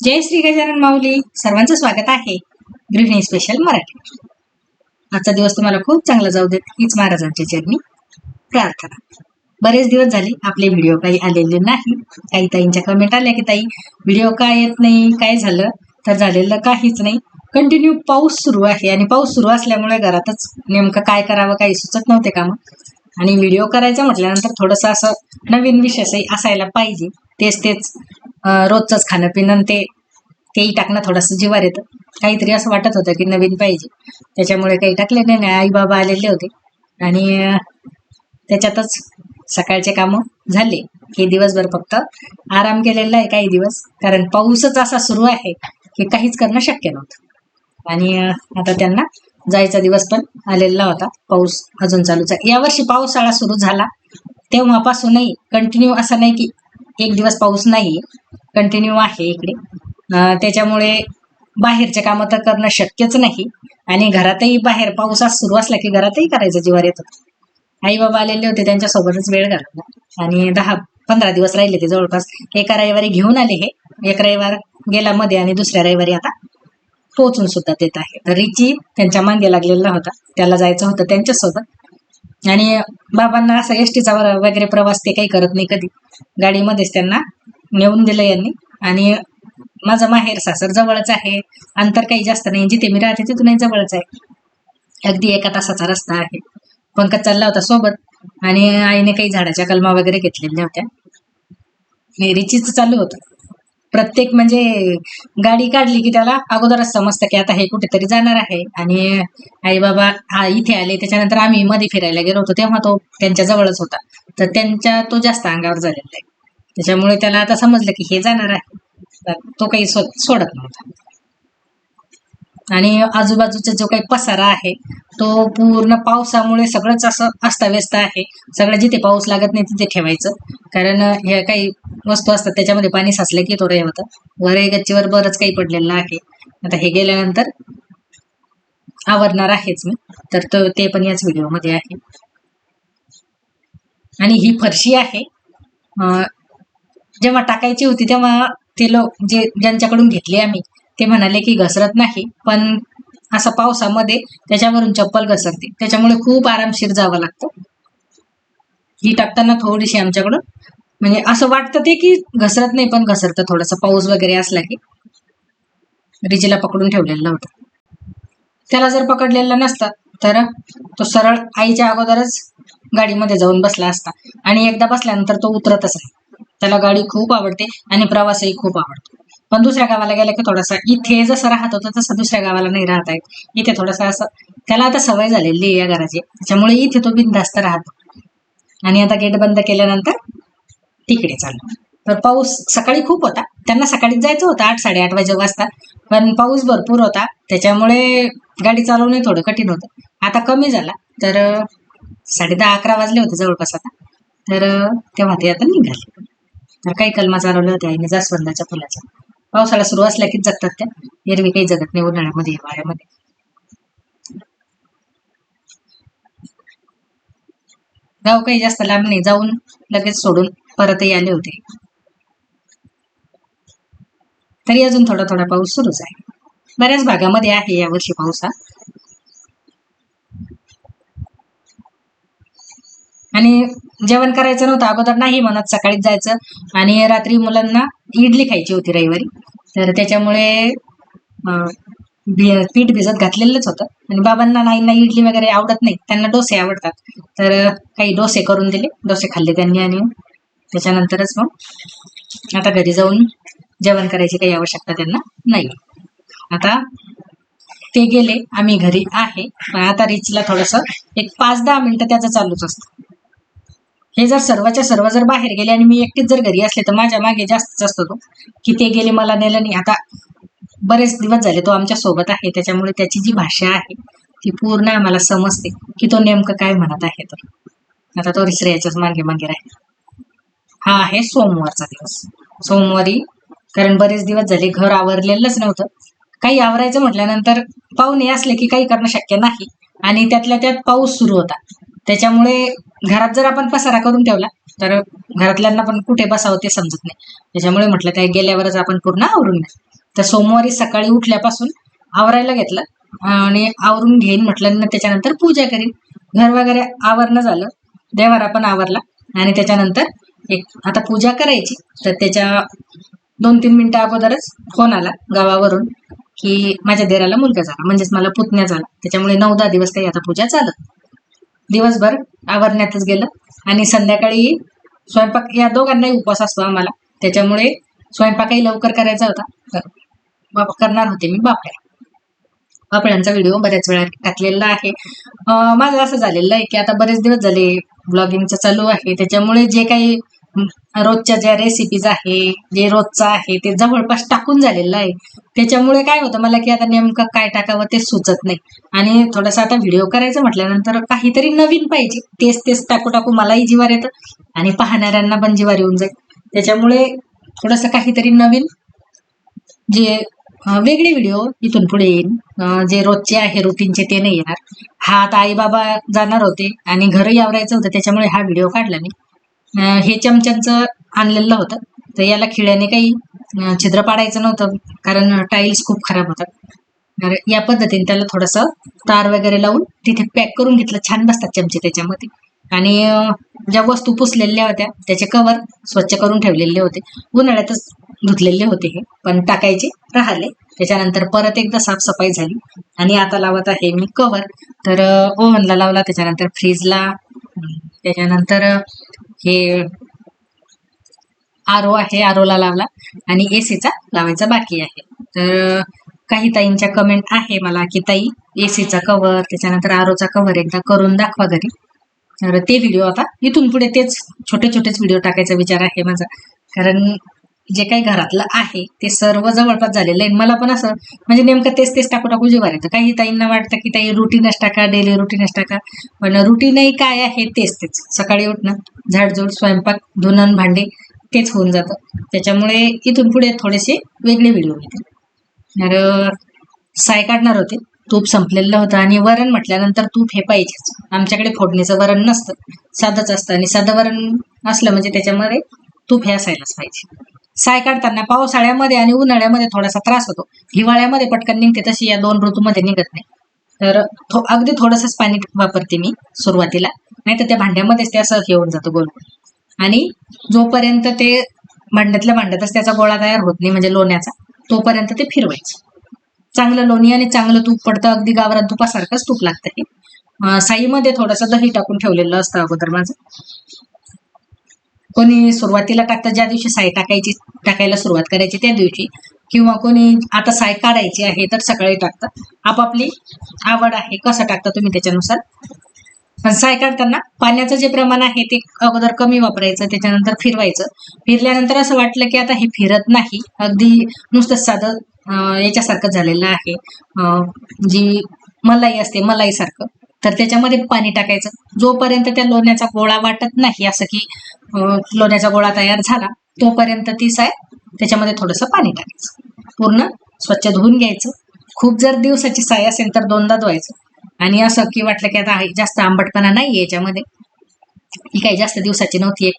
जय श्री गजानन माऊली. सर्वांचं स्वागत आहे. गृहिणी स्पेशल मराठी. आजचा दिवस तुम्हाला खूप चांगला जाऊ देत. हीच महाराजांच्या चरणी प्रार्थना. बरेच दिवस झाले आपले व्हिडिओ काही आलेले नाही. काही ताईंच्या कमेंट आल्या की ताई व्हिडिओ का येत नाही? काय झालं? तर झालेलं काहीच नाही. कंटिन्यू पाऊस सुरू आहे आणि पाऊस सुरू असल्यामुळे घरातच नेमकं काय करावं काही सुचत नव्हते कामं. आणि व्हिडिओ करायचा म्हटल्यानंतर थोडंसं असं नवीन विषय असायला पाहिजे. तेच तेच. रोजचंच खाणं पिणं ते तेही टाकणं थोडंसं जीवार येतं. काहीतरी असं वाटत होतं की नवीन पाहिजे. त्याच्यामुळे काही टाकले नाही आई बाबा आलेले होते. आणि त्याच्यातच सकाळचे कामं झाले. हे दिवसभर फक्त आराम केलेला आहे काही दिवस. कारण पाऊसच असा सुरू आहे की काहीच करणं शक्य नव्हतं. आणि आता त्यांना जायचा दिवस पण आलेला होता. पाऊस अजून चालूच आहे. यावर्षी पावसाळा सुरू झाला. तेव्हापासूनही कंटिन्यू असं नाही की एक दिवस पाऊस नाही कंटिन्यू आहे इकडे. त्याच्यामुळे बाहेरचे कामं तर करणं शक्यच नाही आणि घरातही बाहेर पावसात सुरू असला की घरातही करायचं जीवार येत. होतं आई बाबा आलेले होते त्यांच्यासोबतच वेळ घालवला. आणि दहा पंधरा दिवस राहिले ते जवळपास. एका रविवारी घेऊन आले हे. एक रविवार गेला मध्ये आणि दुसऱ्या रविवारी आता पोहोचून सुद्धा देत आहे. तर रिची त्यांच्या मांगे लागलेला होता. त्याला जायचं होतं त्यांच्यासोबत. आणि बाबांना असं एसटीचा वगैरे प्रवास ते काही करत नाही कधी. गाडीमध्येच त्यांना नेऊन दिलं यांनी. आणि माझं माहेर सासर जवळच आहे. अंतर काही जास्त नाही. जिथे मी राहते तिथूनही जवळच आहे. अगदी एका तासाचा रस्ता आहे. पंकज चालला होता सोबत. आणि आईने काही झाडाच्या कलमा वगैरे घेतलेल्या होत्या. रिचीच चालू होतं. प्रत्येक म्हणजे गाडी काढली की त्याला अगोदरच समजतं की आता हे कुठेतरी जाणार आहे. आणि आई बाबा हा इथे आले त्याच्यानंतर आम्ही मध्ये फिरायला गेलो होतो तेव्हा तो त्यांच्या जवळच होता. तर त्यांच्या तो जास्त अंगावर झालेला आहे. त्याच्यामुळे त्याला आता समजलं की हे जाणार आहे. तो काही सोडत नव्हता. आणि आजूबाजूचा जो काही पसारा आहे तो पूर्ण पावसामुळे सगळंच असं अस्ताव्यस्त आहे. सगळं जिथे पाऊस लागत नाही तिथे ठेवायचं. कारण ह्या काही वस्तू असतात त्याच्यामध्ये पाणी साचलं की थोडं हे होतं. वरही गच्चीवर बरंच काही पडलेलं आहे. आता हे गेल्यानंतर आवरणार आहेच मी. तर तो ते पण याच व्हिडिओमध्ये आहे. आणि ही फरशी आहे. जेव्हा टाकायची होती तेव्हा ते लोक जे ज्यांच्याकडून घेतली आम्ही ते म्हणाले की घसरत नाही पण असं पावसामध्ये त्याच्यावरून चप्पल घसरते. त्याच्यामुळे खूप आरामशीर जावं लागतं. ही टाकताना थोडीशी आमच्याकडून म्हणजे असं वाटतं ते की घसरत नाही पण घसरतं थोडासा. पाऊस वगैरे असला की. रिजेला पकडून ठेवलेला होता. त्याला जर पकडलेलं नसता तर तो सरळ आईच्या अगोदरच गाडीमध्ये जाऊन बसला असता. आणि एकदा बसल्यानंतर तो उतरतच नाही. त्याला गाडी खूप आवडते आणि प्रवासही खूप आवडतो. पण दुसऱ्या गावाला गेला की थोडासा इथे जसं राहत होतं तसं दुसऱ्या गावाला नाही राहत आहे इथे थोडंसं असं त्याला आता सवय झालेली आहे या घराची. त्याच्यामुळे इथे तो बिनधास्त राहतो. आणि आता गेट बंद केल्यानंतर तिकडे चाललो. तर पाऊस सकाळी खूप होता. त्यांना सकाळीच जायचं होतं आठ साडेआठ वाजे वाजता. पण पाऊस भरपूर होता. त्याच्यामुळे गाडी चालवणे थोडं कठीण होतं. आता कमी झाला. तर साडे दहा अकरा वाजले होते जवळपास आता. तर तेव्हा ते आता निघाले. तर काही कलमा चालवल्या होत्या आईने जास्वंदाच्या फुलाच्या. पावसाळा सुरू असला की जगतात त्या. एरवी काही जगत नाही उन्हाळ्यामध्ये हिवाळ्यामध्ये. गाव काही जास्त लांब नाही जाऊन लगेच सोडून परतही आले होते. तरी अजून थोडा थोडा पाऊस सुरूच आहे. बऱ्याच भागामध्ये आहे यावर्षी पाऊस हा. आणि जेवण करायचं नव्हतं अगोदर नाही म्हणत सकाळीच जायचं. आणि रात्री मुलांना इडली खायची होती रविवारी. तर त्याच्यामुळे भि- पीठ भिजत घातलेलंच होतं. आणि बाबांना नाईंना इडली वगैरे आवडत नाही. त्यांना डोसे आवडतात. तर काही डोसे करून दिले. डोसे खाल्ले त्यांनी आणि त्याच्यानंतरच मग आता घरी जाऊन जेवण करायची काही आवश्यकता त्यांना नाही. आता ते गेले. आम्ही घरी आहे. पण आता रिचला थोडंसं एक पाच दहा मिनिटं त्याचं चालूच असतं. हे जर सर्वच्या सर्व जर बाहेर गेले आणि मी एकटीच जर घरी असले तर माझ्या मागे जास्त जास्त तो. की ते गेले मला नेलं नाही. आता बरेच दिवस झाले तो आमच्यासोबत आहे. त्याच्यामुळे त्याची जी भाषा आहे ती पूर्ण आम्हाला समजते की तो नेमकं काय म्हणत आहे तर आता तो रिसऱ्याच्याच मागे मागे राहील. हा आहे सोमवारचा दिवस. सोमवारी कारण बरेच दिवस झाले घर आवरलेलंच नव्हतं. काही आवरायचं म्हटल्यानंतर पाहुणे असले की काही करणं शक्य नाही. आणि त्यातल्या त्यात पाऊस सुरू होता. त्याच्यामुळे घरात जर आपण पसारा करून ठेवला तर घरातल्यांना पण कुठे बसावं ते समजत नाही. त्याच्यामुळे म्हटलं काय गेल्यावरच आपण पूर्ण आवरून घ्या तर सोमवारी सकाळी उठल्यापासून आवरायला घेतलं आणि आवरून घेईन म्हटलं त्याच्यानंतर पूजा करीन. घर वगैरे आवरणं झालं देवारा पण आवरला आणि त्याच्यानंतर एक आता पूजा करायची तर त्याच्या दोन तीन मिनिटं अगोदरच फोन आला गावावरून की माझ्या देराला मुलगा झाला म्हणजेच मला पुतण्या झाला. त्याच्यामुळे नऊ दहा दिवस काही आता पूजा चालत दिवसभर आवरण्यातच गेलं. आणि संध्याकाळी स्वयंपाक या दोघांनाही उपवास असतो आम्हाला. त्याच्यामुळे स्वयंपाकही लवकर करायचा होता. तर बाप करणार होते मी बापड्या बापड्यांचा व्हिडिओ बऱ्याच वेळा टाकलेला आहे. माझं असं झालेलं आहे की आता बरेच दिवस झाले ब्लॉगिंगचं चालू आहे. त्याच्यामुळे जे काही रोजच्या ज्या रेसिपीज आहे जे रोजचं आहे ते जवळपास टाकून झालेलं आहे. त्याच्यामुळे काय होतं मला की आता नेमकं काय टाकावं ते सुचत नाही. आणि थोडासा आता व्हिडिओ करायचं म्हटल्यानंतर काहीतरी नवीन पाहिजे. तेच तेच टाकू टाकू मलाही जीवार येतं आणि पाहणाऱ्यांना पण जीवार येऊन जाईल. त्याच्यामुळे थोडंसं काहीतरी नवीन जे वेगळे व्हिडिओ इथून पुढे येईल जे रोजचे आहे रुटीनचे ते नाही येणार. हा आता आई बाबा जाणार होते आणि घरही आवरायचं होतं त्याच्यामुळे हा व्हिडिओ काढला मी. हे चमच्यांचं आणलेलं होतं. तर याला खिळ्याने काही छिद्र पाडायचं नव्हतं. कारण टाईल्स खूप खराब होतात. तर या पद्धतीने त्याला थोडंसं तार वगैरे लावून तिथे पॅक करून घेतलं. छान बसतात चमचे त्याच्यामध्ये. आणि ज्या वस्तू पुसलेल्या होत्या त्याचे कवर स्वच्छ करून ठेवलेले होते. उन्हाळ्यातच धुतलेले होते हे. पण टाकायचे राहिले. त्याच्यानंतर परत एकदा साफसफाई झाली. आणि आता लावत आहे मी कवर तर ओव्हनला लावला. त्याच्यानंतर फ्रीजला त्याच्यानंतर हे आरो आहे आरोला लावला आणि एसीचा लावायचा बाकी आहे. तर काही ताईंच्या कमेंट आहे मला की ताई एसीचा कवर त्याच्यानंतर आरोचा कवर एकदा करून दाखवा घरी. तर ते व्हिडिओ आता इथून पुढे तेच छोटे छोटेच व्हिडिओ टाकायचा विचार आहे माझा. कारण जे काही घरातलं आहे ते सर्व जवळपास झालेलं आहे. मला पण असं म्हणजे नेमकं तेच तेच टाकू टाकू जीवार येतं. काही ताईंना वाटतं की ताई रुटीनच टाका डेली रुटीनच टाका. पण रुटीनही काय आहे तेच तेच. सकाळी उठणं झाडझूड स्वयंपाक धुणं भांडे तेच होऊन जातं. त्याच्यामुळे इथून पुढे थोडेसे वेगळे व्हिडिओ येतील. तर साय काढणार होते. तूप संपलेलं होतं आणि वरण म्हटल्यानंतर तूप हे पाहिजेच. आमच्याकडे फोडणीचं वरण नसतं. साधंच असतं आणि साधं वरण असलं म्हणजे त्याच्यामध्ये तूप हे असायलाच पाहिजे. साय काढताना पावसाळ्यामध्ये आणि उन्हाळ्यामध्ये थोडासा त्रास होतो. हिवाळ्यामध्ये पटकन निघते तशी या दोन ऋतूमध्ये निघत नाही. तर थो अगदी थोडंसंच पाणी वापरते मी सुरुवातीला नाही तर त्या भांड्यामध्येच ते असं येऊन जातं गोल. आणि जोपर्यंत ते भांड्यातल्या भांड्यातच त्याचा गोळा तयार होत नाही म्हणजे लोण्याचा तोपर्यंत ते फिरवायचं. चांगलं लोणी आणि चांगलं तूप पडतं अगदी गावरात तुपासारखंच तूप लागतं हे साईमध्ये थोडंसं दही टाकून ठेवलेलं असतं अगोदर माझं. कोणी सुरुवातीला टाकतं ज्या दिवशी साय टाकायची टाकायला सुरुवात करायची त्या दिवशी किंवा कोणी आता साय काढायची आहे तर सकाळी टाकतं आपापली आवड आहे कसं टाकता तुम्ही त्याच्यानुसार? पण साय काढताना पाण्याचं जे प्रमाण आहे ते अगोदर कमी वापरायचं त्याच्यानंतर फिरवायचं. फिरल्यानंतर असं वाटलं की आता हे फिरत नाही अगदी नुसतं साधं याच्यासारखं झालेलं आहे. जी मलाई असते मलाईसारखं. तर त्याच्यामध्ये पाणी टाकायचं. जोपर्यंत त्या लोण्याचा गोळा वाटत नाही असं की लोण्याचा गोळा तयार झाला तोपर्यंत ती साय त्याच्यामध्ये थोडंसं पाणी टाकायचं. पूर्ण स्वच्छ धुवून घ्यायचं. खूप जर दिवसाची साय असेल तर दोनदा धुवायचं. आणि असं की वाटलं की आता आहे, जास्त आंबटपणा नाही याच्यामध्ये. ही काही जास्त दिवसाची नव्हती एक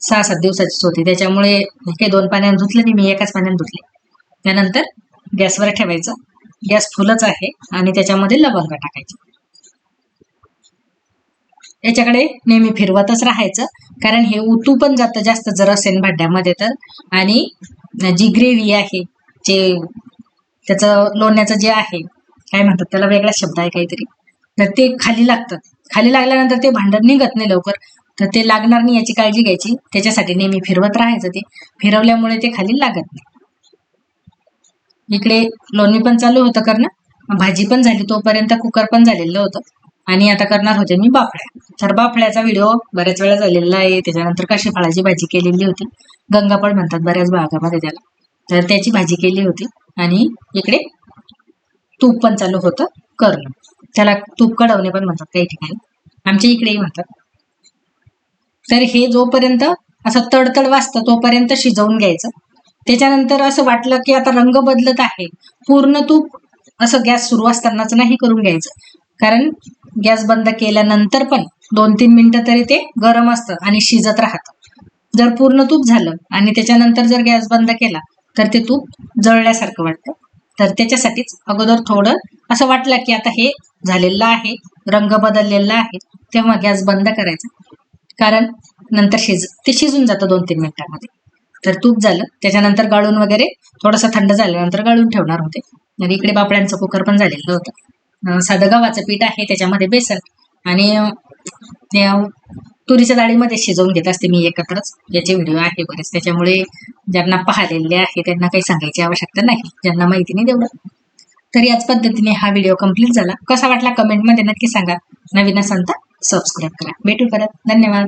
सहा सात दिवसाचीच होती. त्याच्यामुळे हे दोन पाण्याने धुतलं नाही मी एकाच पाण्याने धुतले. त्यानंतर गॅसवर ठेवायचं. गॅस फुलच आहे आणि त्याच्यामध्ये लवंग टाकायचं. याच्याकडे नेहमी फिरवतच राहायचं. कारण हे उतू पण जातं जास्त जर असेल भांड्यामध्ये तर. आणि जी ग्रेव्ही आहे जे त्याचं लोण्याचं जे आहे काय म्हणतात त्याला वेगळा शब्द आहे काहीतरी. तर ते खाली लागतं. खाली लागल्यानंतर ते भांडण निघत नाही लवकर. तर ते लागणार नाही याची काळजी घ्यायची. त्याच्यासाठी नेहमी फिरवत राहायचं ते. फिरवल्यामुळे ते खाली लागत नाही. इकडे लोणी पण चालू होतं करणं. भाजी पण झाली तोपर्यंत कुकर पण झालेलं होतं. आणि आता करणार होते मी बाफळ्या तर बाफळ्याचा व्हिडिओ बऱ्याच वेळा झालेला आहे. त्याच्यानंतर काशी फळाची भाजी केलेली होती. गंगापळ म्हणतात बऱ्याच भागामध्ये त्याला. तर त्याची भाजी केली होती. आणि इकडे तूप पण चालू होतं. करणं. त्याला तूप कढवणे पण म्हणतात काही ठिकाणी. आमच्या इकडेही म्हणतात. तर हे जोपर्यंत असं तडतड वाजतं तोपर्यंत शिजवून घ्यायचं. त्याच्यानंतर असं वाटलं की आता रंग बदलत आहे. पूर्ण तूप असं गॅस सुरू असतानाच नाही करून घ्यायचं. कारण गॅस बंद केल्यानंतर पण दोन तीन मिनिटं तरी ते गरम असतं आणि शिजत राहतं. जर पूर्ण तूप झालं आणि त्याच्यानंतर जर गॅस बंद केला तर ते तूप जळल्यासारखं वाटतं. तर त्याच्यासाठीच अगोदर थोडं असं वाटलं की आता हे झालेलं आहे रंग बदललेला आहे तेव्हा गॅस बंद करायचा. कारण नंतर शिज ते शिजून जातं दोन तीन मिनिटांमध्ये. तर तूप झालं त्याच्यानंतर गाळून वगैरे थोडंसं थंड झाल्यानंतर गाळून ठेवणार होते. आणि इकडे बापड्यांचं कुकर पण झालेलं होतं. साधं गव्हाचं पीठ आहे त्याच्यामध्ये बेसन आणि तुरीच्या डाळीमध्ये शिजवून घेत असते मी एकत्रच. याचे व्हिडिओ आहे बरेच. त्याच्यामुळे ज्यांना पाहिलेले आहे त्यांना काही सांगायची आवश्यकता नाही. ज्यांना माहिती नाही तेवढं. तर याच पद्धतीने हा व्हिडिओ कंप्लीट झाला. कसा वाटला कमेंटमध्ये नक्की सांगा. नवीन असाल तर सबस्क्राईब करा. भेटू परत. धन्यवाद.